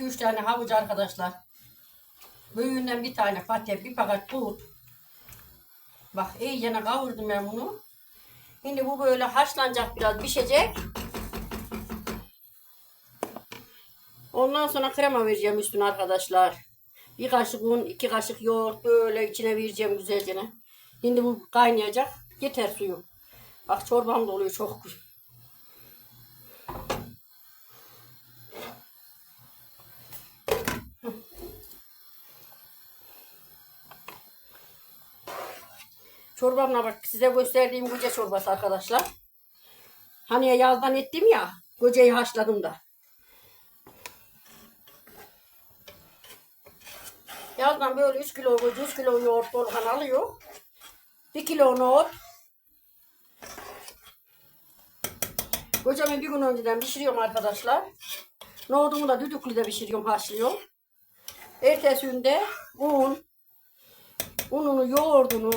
2-3 tane havuç arkadaşlar. Büyüğünden bir tane patates, bir paket tut. Bak iyicene kavurdum ben bunu. Şimdi bu böyle haşlanacak biraz pişecek. Ondan sonra krema vereceğim üstüne arkadaşlar. Bir kaşık un, iki kaşık yoğurt böyle içine vereceğim güzelce. Şimdi bu kaynayacak. Yeter suyu. Bak çorbam da oluyor çok güzel. Çorbamla bak size gösterdiğim koca çorbası arkadaşlar. Hani yazdan ettim ya. Kocayı haşladım da. Yazdan böyle 3 kilo koca 3 kilo yoğurt Volkan alıyor. 1 kilo nohut. Kocamı bir gün önceden pişiriyorum arkadaşlar. Nohudumu da düdüklüde pişiriyorum haşlıyorum. Ertesi günde un, ununu, yoğurdunu,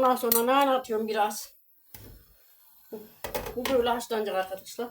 Ondan sonra nane atıyorum biraz. Bu böyle haşlanacak arkadaşlar.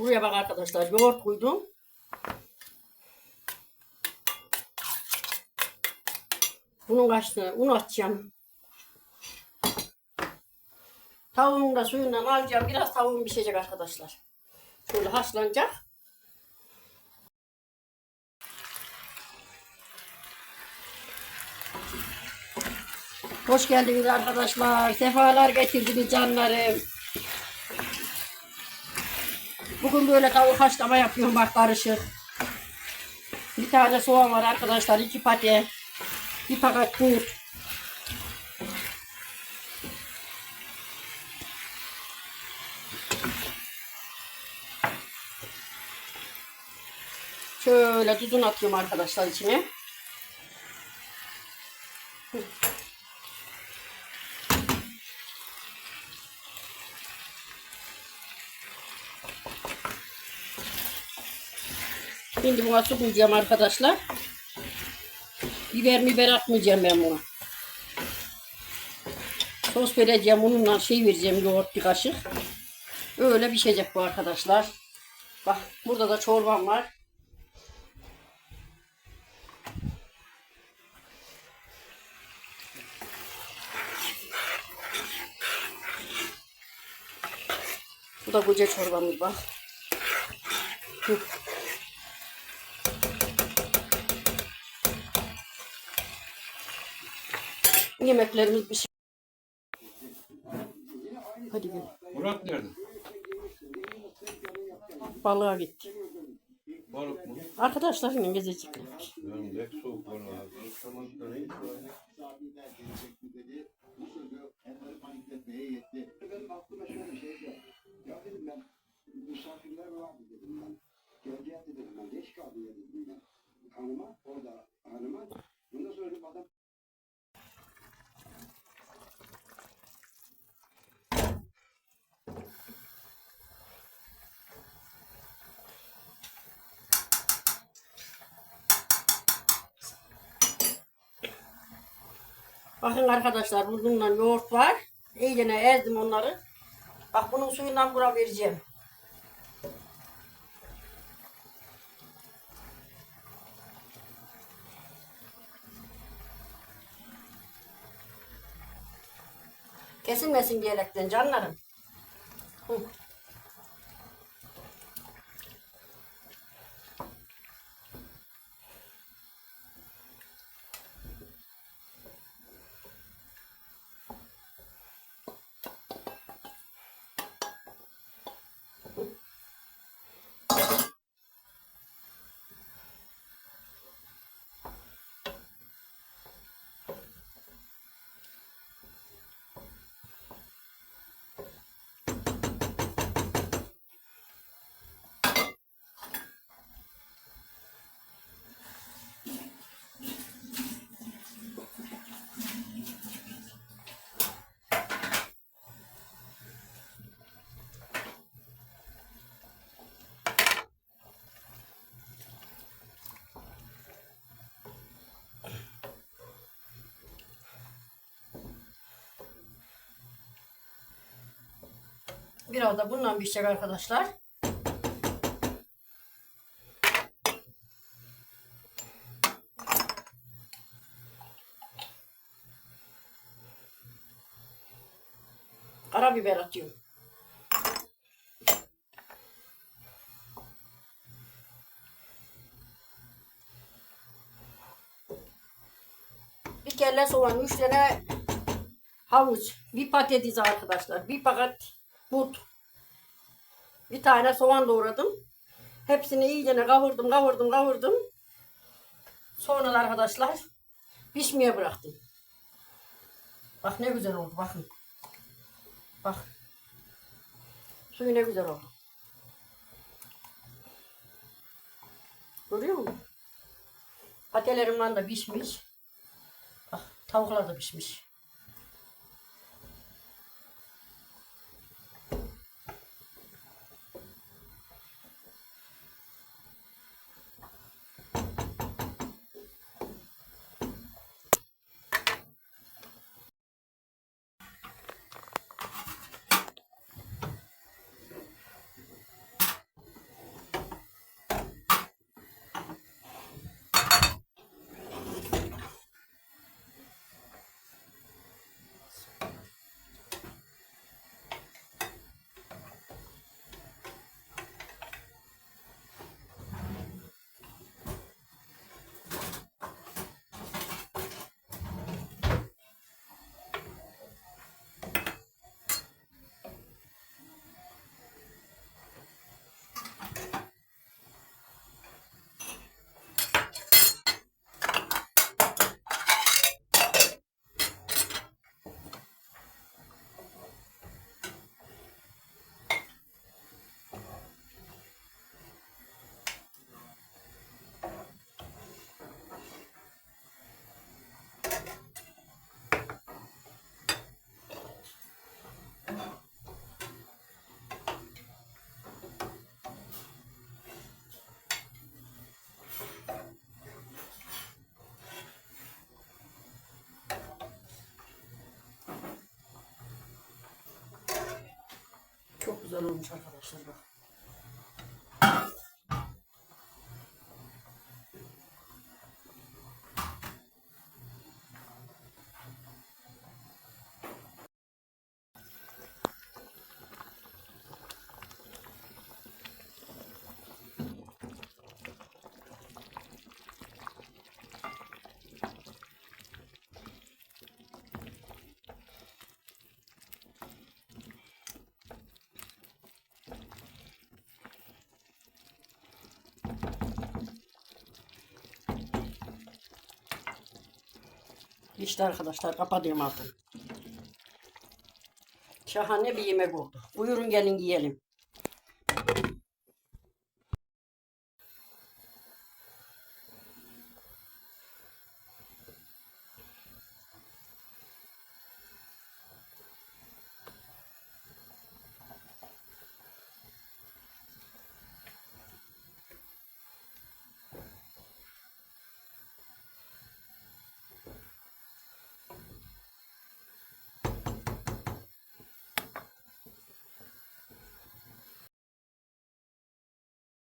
Buraya bak arkadaşlar yoğurt koydum. Bunun kaçtığını un atacağım. Tavuğun da suyundan alacağım. Biraz tavuğum pişecek arkadaşlar. Şöyle haşlanacak. Hoş geldiniz arkadaşlar. Sefalar getirdiniz canlarım. Bugün böyle tavuk haşlama yapıyorum bak karışık. Bir tane soğan var arkadaşlar. iki pate. Bir paket tuz. Şöyle tuzunu atıyorum arkadaşlar içine. Şimdi buna su koyacağım arkadaşlar. Biber biber atmayacağım ben buna. Sos vereceğim onunla şey vereceğim yoğurt bir kaşık. Öyle pişecek bu arkadaşlar. Bak burada da çorbam var. Bu da koca çorbamız bak. Hı. Yemeklerimiz bir şey. Hadi gel. Murat nerede? Balığa gitti. Balık mı? Arkadaşlarıyla gezecekler. Ben pek soğuk var abi. Tamam şey dedim ben misafirler vardı dedim ben. Geleceğim dedim ben. Geç kaldı ya dedim ben. Hanıma orada hanıma. Ondan sonra dedim adam Bakın arkadaşlar bununla yoğurt var. İyice ezdim onları. Bak bunun suyundan bura vereceğim. Kesilmesin diyerekten canlarım. Hı. Biraz da bundan pişecek arkadaşlar. Karabiber atıyorum. Bir kelle soğan, üç tane havuç, bir patates arkadaşlar, bir paket but, bir tane soğan doğradım. Hepsini iyice kavurdum, kavurdum, kavurdum. Sonra da arkadaşlar pişmeye bıraktım. Bak ne güzel oldu bakın. Bak. Suyu ne güzel oldu. Görüyor musun? Patelerinden de pişmiş. Bak tavuklar da pişmiş. Güzel olmuş arkadaşlar bak. İşte arkadaşlar kapatıyorum altını. Şahane bir yemek oldu. Buyurun gelin yiyelim.